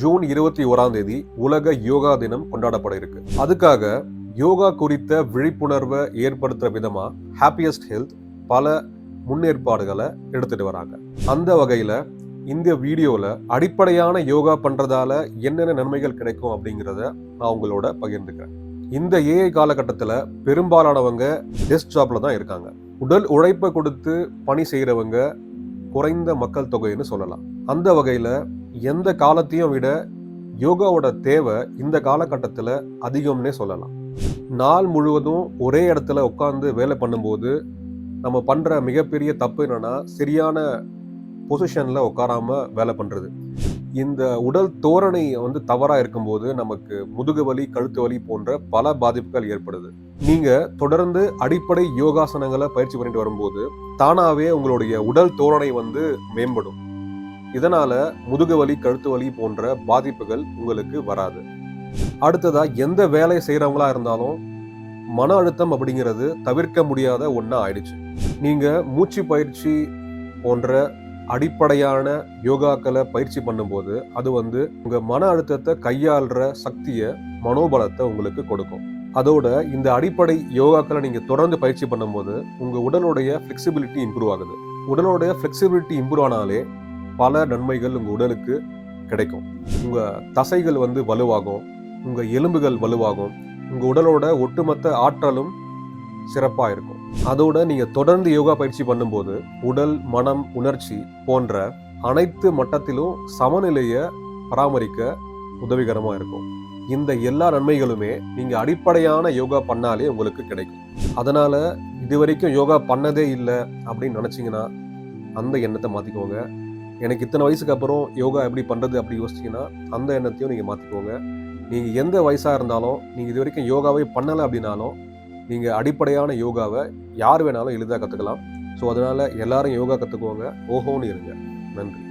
June இருபத்தி ஓராம் தேதி உலக யோகா தினம் கொண்டாடப்பட இருக்கு. அதுக்காக யோகா குறித்த விழிப்புணர்வை ஏற்படுத்துற விதமா ஹாப்பியஸ்ட் ஹெல்த் பல முன்னேற்பாடுகளை எடுத்துட்டு வராங்க. அந்த வகையில இந்த வீடியோவில் அடிப்படையான யோகா பண்ணுறதால என்னென்ன நன்மைகள் கிடைக்கும் அப்படிங்கிறத நான் உங்களோட பகிர்ந்துக்கிறேன். இந்த ஏஐ காலகட்டத்தில் பெரும்பாலானவங்க டெஸ்க் ஜாப்ல தான் இருக்காங்க. உடல் உழைப்பை கொடுத்து பணி செய்கிறவங்க குறைந்த மக்கள் தொகைன்னு சொல்லலாம். அந்த வகையில் எந்த காலத்தையும் விட யோகாவோட தேவை இந்த காலகட்டத்தில் அதிகம்னே சொல்லலாம். நாள் முழுவதும் ஒரே இடத்துல உட்காந்து வேலை பண்ணும்போது நம்ம பண்ணுற மிகப்பெரிய தப்பு என்னென்னா சரியான பொசிஷனில் உட்காராமல் வேலை பண்ணுறது இந்த உடல் தோரணை வந்து தவறாக இருக்கும்போது நமக்கு முதுகு வலி கழுத்து வலி போன்ற பல பாதிப்புகள் ஏற்படுது. நீங்கள் தொடர்ந்து அடிப்படை யோகாசனங்களை பயிற்சி பண்ணிட்டு வரும்போது தானாகவே உங்களுடைய உடல் தோரணை வந்து மேம்படும். இதனால முதுகு வலி கழுத்து வலி போன்ற பாதிப்புகள் உங்களுக்கு வராது. அடுத்ததா எந்த வேலையை செய்யறவங்களா இருந்தாலும் மன அழுத்தம் அப்படிங்கிறது தவிர்க்க முடியாத ஒன்றா ஆயிடுச்சு. நீங்க மூச்சு பயிற்சி போன்ற அடிப்படையான யோகாக்களை பயிற்சி பண்ணும்போது அது வந்து உங்க மன அழுத்தத்தை கையாளுற சக்தியை மனோபலத்தை உங்களுக்கு கொடுக்கும். அதோட இந்த அடிப்படை யோகாக்களை நீங்க தொடர்ந்து பயிற்சி பண்ணும்போது உங்க உடலுடைய ஃபிளெக்சிபிலிட்டி இம்ப்ரூவ் ஆகுது. உடலுடைய ஃபிளெக்சிபிலிட்டி இம்ப்ரூவ் ஆனாலே பல நன்மைகள் உங்கள் உடலுக்கு கிடைக்கும். உங்கள் தசைகள் வந்து வலுவாகும். உங்கள் எலும்புகள் வலுவாகும். உங்கள் உடலோட ஒட்டுமொத்த ஆற்றலும் சிறப்பாக இருக்கும். அதோட நீங்கள் தொடர்ந்து யோகா பயிற்சி பண்ணும்போது உடல் மனம் உணர்ச்சி போன்ற அனைத்து மட்டத்திலும் சமநிலையை பராமரிக்க உதவிகரமாக இருக்கும். இந்த எல்லா நன்மைகளுமே நீங்கள் அடிப்படையான யோகா பண்ணாலே உங்களுக்கு கிடைக்கும். அதனால் இது வரைக்கும் யோகா பண்ணதே இல்லை அப்படின்னு நினச்சிங்கன்னா அந்த எண்ணத்தை மாற்றிக்கோங்க எனக்கு இத்தனை வயசுக்கு அப்புறம் யோகா எப்படி பண்ணுறது அப்படி யோசிச்சீங்கன்னா அந்த எண்ணத்தையும் நீங்கள் மாற்றிக்கோங்க நீங்கள் எந்த வயசாக இருந்தாலும் நீங்கள் இது வரைக்கும் யோகாவே பண்ணலை அப்படின்னாலும் நீங்கள் அடிப்படையான யோகாவை யார் வேணாலும் எளிதாக கற்றுக்கலாம் ஸோ அதனால் எல்லாரும் யோகா கற்றுக்குவாங்க ஓஹோன்னு இருங்க. நன்றி.